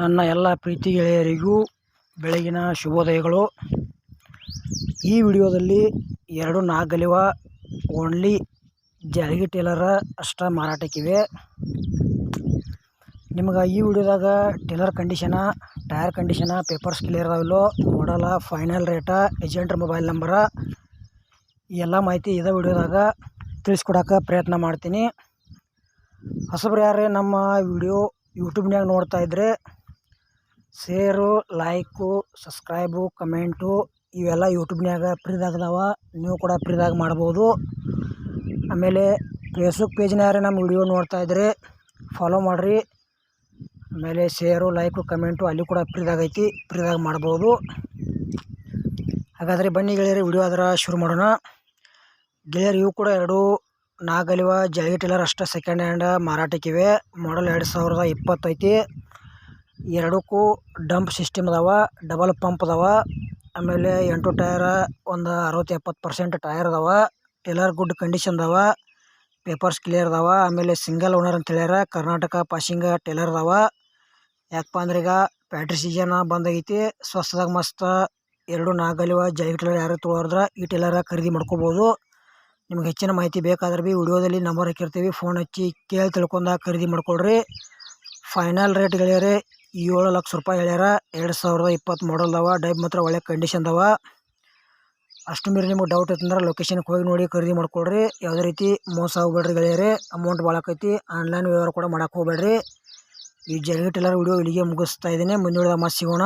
ನನ್ನ ಎಲ್ಲ ಪ್ರೀತಿ ಗೆಳೆಯರಿಗೂ ಬೆಳಗಿನ ಶುಭೋದಯಗಳು. ಈ ವಿಡಿಯೋದಲ್ಲಿ ಎರಡು ನಾಗಲಿವ, ಓನ್ಲಿ ಜಾರಿಗೆ ಟೇಲರ ಅಷ್ಟ ಮಾರಾಟಕ್ಕಿವೆ. ನಿಮ್ಗೆ ಈ ವಿಡಿಯೋದಾಗ trailer condition, tyre condition, papers clear ಅದಾವಿಲ್ಲೋ ಮಾಡಲ ಫೈನಲ್ ರೇಟ ಏಜೆಂಟ್ರ ಮೊಬೈಲ್ ನಂಬರ, ಎಲ್ಲ ಮಾಹಿತಿ ಇದೆ ವಿಡಿಯೋದಾಗ ತಿಳಿಸ್ಕೊಡೋಕೆ ಪ್ರಯತ್ನ ಮಾಡ್ತೀನಿ. ಹೊಸಬ್ರು ಯಾರೇ ನಮ್ಮ ವಿಡಿಯೋ ಯೂಟ್ಯೂಬ್ನಾಗ ನೋಡ್ತಾ ಇದ್ದರೆ ಶೇರು, ಲೈಕು, ಸಬ್ಸ್ಕ್ರೈಬು, ಕಮೆಂಟು ಇವೆಲ್ಲ ಯೂಟ್ಯೂಬ್ನ್ಯಾಗ ಫ್ರೀದಾಗ ಅದಾವ ನೀವು ಕೂಡ ಫ್ರೀದಾಗ ಮಾಡ್ಬೋದು. ಆಮೇಲೆ ಫೇಸ್ಬುಕ್ ಪೇಜ್ನ ಯಾರೇ ನಮ್ಮ ವಿಡಿಯೋ ನೋಡ್ತಾ ಇದ್ದರೆ ಫಾಲೋ ಮಾಡಿರಿ. ಆಮೇಲೆ ಶೇರು, ಲೈಕು, ಕಮೆಂಟು ಅಲ್ಲಿ ಕೂಡ ಫ್ರೀದಾಗ ಐತಿ ಫ್ರೀದಾಗ ಮಾಡ್ಬೋದು. ಹಾಗಾದರೆ ಬನ್ನಿ ಗೆಳೆಯರಿ, ವಿಡಿಯೋ ಅದರ ಶುರು ಮಾಡೋಣ. ಗೆಳೆಯರು, ಇವು ಕೂಡ ಎರಡು ನಾಗಲಿವ ಜಳಗಿ ಟೇಲರ್ ಅಷ್ಟೇ ಸೆಕೆಂಡ್ ಹ್ಯಾಂಡ್ ಮಾರಾಟಕ್ಕಿವೆ. ಮಾಡಲ್ ಎರಡು ಸಾವಿರದ ಇಪ್ಪತ್ತೈತಿ. ಎರಡಕ್ಕೂ ಡಂಪ್ ಸಿಸ್ಟಮ್ ಅದಾವ, ಡಬಲ್ ಪಂಪ್ ಅದಾವ, ಆಮೇಲೆ ಎಂಟು ಟಯರ ಒಂದು ಅರವತ್ತು ಎಪ್ಪತ್ತು ಪರ್ಸೆಂಟ್ ಟೈರ್ ಅದಾವ, ಟೈಲರ್ ಗುಡ್ ಕಂಡೀಷನ್ ಅದಾವ, ಪೇಪರ್ಸ್ ಕ್ಲಿಯರ್ ಅದಾವ, ಆಮೇಲೆ ಸಿಂಗಲ್ ಓನರ್ ಅಂತ ಹೇಳ್ಯಾರ, ಕರ್ನಾಟಕ ಪಾಸಿಂಗ್ ಟೇಲರ್ ಅದಾವ. ಯಾಕಪ್ಪ ಅಂದ್ರೆ ಈಗ ಬ್ಯಾಟ್ರಿ ಸೀಸನ್ ಬಂದಾಗೈತಿ ಸ್ವಸ್ಥದಾಗ ಮಸ್ತ್ ಎರಡು ನಾಗಲಿವ ಜೈವಿಕ ಟೈಲರ್ ಯಾರು ತೊಗೊಳೋದ್ರ ಈ ಟೇಲರ ಖರೀದಿ ಮಾಡ್ಕೋಬೋದು. ನಿಮ್ಗೆ ಹೆಚ್ಚಿನ ಮಾಹಿತಿ ಬೇಕಾದ್ರೆ ಭೀ ವಿಡಿಯೋದಲ್ಲಿ ನಂಬರ್ ಹಾಕಿರ್ತೀವಿ ಫೋನ್ ಹಚ್ಚಿ ಕೇಳಿ ತಿಳ್ಕೊಂಡ ಖರೀದಿ ಮಾಡ್ಕೊಳ್ರಿ. ಫೈನಲ್ ರೇಟ್ ಗೆಳೆಯರೆ ಏಳು ಲಕ್ಷ ರೂಪಾಯಿ ಹೇಳ್ಯಾರ. ಎರಡು ಸಾವಿರದ ಇಪ್ಪತ್ತು ಮಾಡಲ್ದವ ಡೈಬ್ ಮಾತ್ರ ಒಳ್ಳೆ ಕಂಡೀಷನ್ ಅದಾವ ಅಷ್ಟು ಮೀರಿ ನಿಮ್ಗೆ ಡೌಟ್ ಇತ್ತಂದ್ರೆ ಲೊಕೇಶನ್ಗೆ ಹೋಗಿ ನೋಡಿ ಖರೀದಿ ಮಾಡ್ಕೊಳ್ರಿ ಯಾವುದೇ ರೀತಿ ಮೋಸ ಹೋಗ್ಬೇಡ್ರಿ ಗೆಳೆಯರೆ. ಅಮೌಂಟ್ ಭಾಳ ಆಕೈತಿ. ಆನ್ಲೈನ್ ವ್ಯವಹಾರ ಕೂಡ ಮಾಡೋಕೆ ಹೋಗ್ಬೇಡ್ರಿ. ಈ ಜಲ್ಗಿ ಎಲ್ಲರೂ ವಿಡಿಯೋ ಇಲ್ಲಿಗೆ ಮುಗಿಸ್ತಾ ಇದ್ದೀನಿ. ಮುಂದಿನ ಮತ್ತೆ ಸಿಗೋಣ.